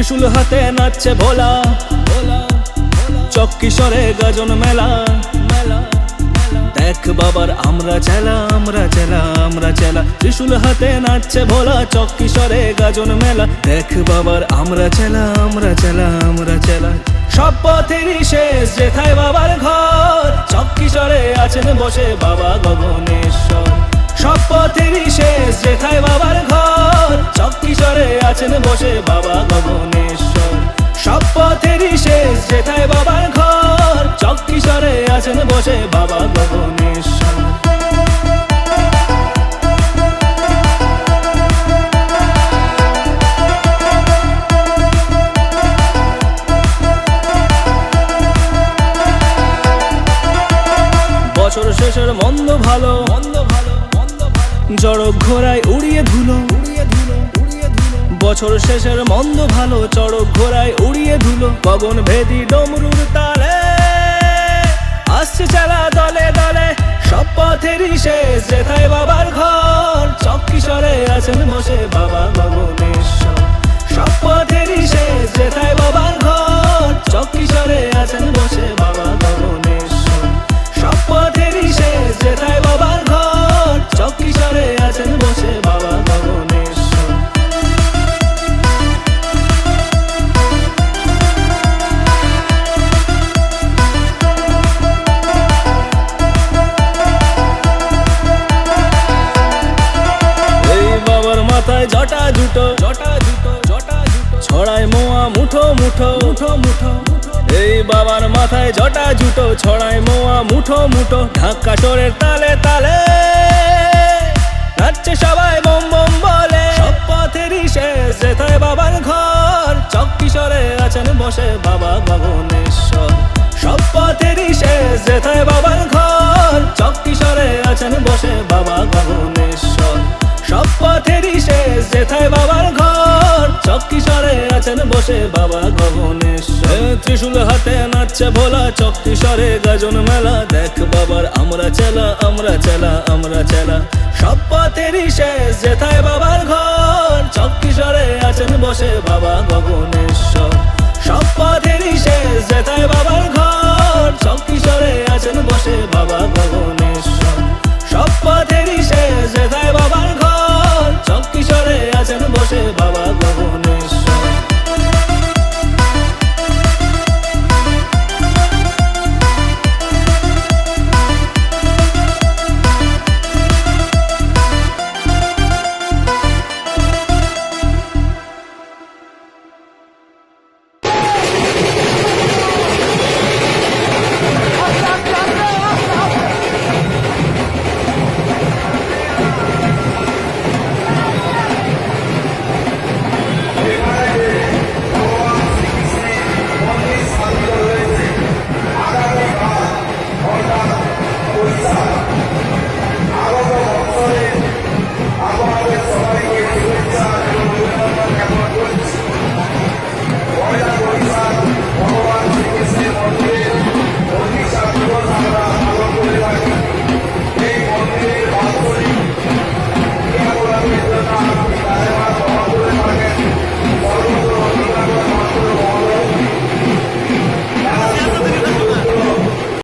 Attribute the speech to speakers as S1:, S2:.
S1: ত্রিশূল হাতে নাচছে ভোলা। ভোলা চক্কিশরে গাজন মেলা। দেখ বাবার, আমরা চেলা আমরা চেলা আমরা চেলা। ত্রিশূল হাতে নাচছে ভোলা চক্কিশরে গাজন মেলা। দেখ বাবার, আমরা চেলা আমরা চেলা আমরা চেলা। সব পথেরই শেষ যেথায় বাবার ঘর। চক্কিশরে আছেন, বসে বাবা গগনেশ্বর। সব পথেরই শেষ যেথায় বাবার ঘর। আছেন বসে বাবা গগনেশ্বর। সব পথেরই শেষ, যেথায় বাবার ঘর। চক্কিশরে আছেন বসে বাবা গগনেশ্বর। বছর শেষের মন্দ ভালো মন্দ ভালো মন্দ ভালো। জড়ক ঘোড়ায় উড়িয়ে ধুলো উড়িয়ে ধুলো। বছর শেষের মন্দ ভালো চড়ক ঘোড়ায় উড়িয়ে ধুলো গগন ভেদি ডমরুর তালে। আসছে চালা দলে দলে, সব পথেরই শেষ। যেথায় বাবার ঘর চক্কিশরে আছেন বসে বাবা গগনেশ্বর মাথায় জটা জুটো জটা জুটো জটা জুটো ছড়ায় মোয়া, মুঠো মুঠো মুঠো মুঠো। এই বাবার মাথায় জটা জুটো ছড়ায় মোয়া, মুঠো মুঠো। ঢাকা চোরের তালে তালে নাচছে সবাই বম বম বলে। সব পথেরই শেষ, যেথায় বাবার ঘর। চক্কিশরে আছেন, বসে বাবা গগনেশ্বর। সব পথেরই শেষ, যেথায় বাবার ঘর। আছেন বসে বাবা গগনেশে ত্রিশুল হাতে নাচছে ভোলা চক্তি সরে গাজন মেলা। দেখ বাবার, আমরা চেলা আমরা চেলা আমরা চেলা। সব পথের শেষ, যেথায় বাবার ঘর। চক্তি সরে আছেন বসে বাবা গগনেশ্বর। সব পথের শেষ, যেথায়